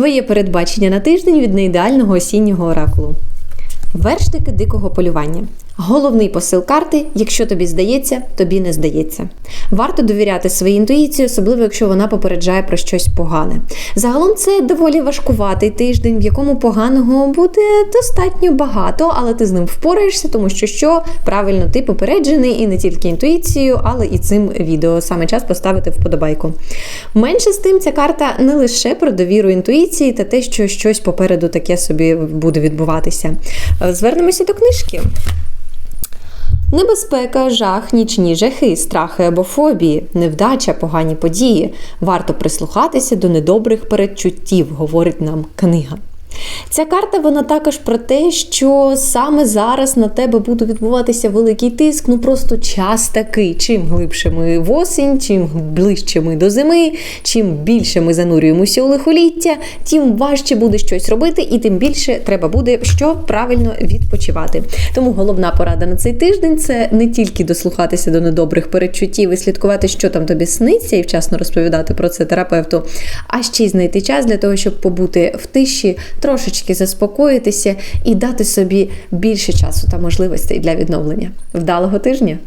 Твоє передбачення на тиждень від неідеального осіннього оракулу. Верштики дикого полювання. Головний посил карти, якщо тобі здається, тобі не здається. Варто довіряти своїй інтуїції, особливо якщо вона попереджає про щось погане. Загалом це доволі важкуватий тиждень, в якому поганого буде достатньо багато, але ти з ним впораєшся, тому що що правильно ти попереджений і не тільки інтуїцією, але і цим відео. Саме час поставити вподобайку. Менше з тим, ця карта не лише про довіру інтуїції та те, що щось попереду таке собі буде відбуватися. Е, Звернемося до книжки. Небезпека, жах, нічні жахи, страхи або фобії, невдача, погані події. Варто прислухатися до недобрих передчуттів, говорить нам книга. Ця карта вона також про те, що саме зараз на тебе буде відбуватися великий тиск. Ну просто час такий. Чим глибше ми в осінь, чим ближче ми до зими, чим більше ми занурюємося у лихоліття, тим важче буде щось робити, і тим більше треба буде що правильно відпочивати. Тому головна порада на цей тиждень це не тільки дослухатися до недобрих передчуттів і слідкувати, що там тобі сниться, і вчасно розповідати про це терапевту, а ще й знайти час для того, щоб побути в тиші, трошечки заспокоїтися і дати собі більше часу та можливостей для відновлення. Вдалого тижня!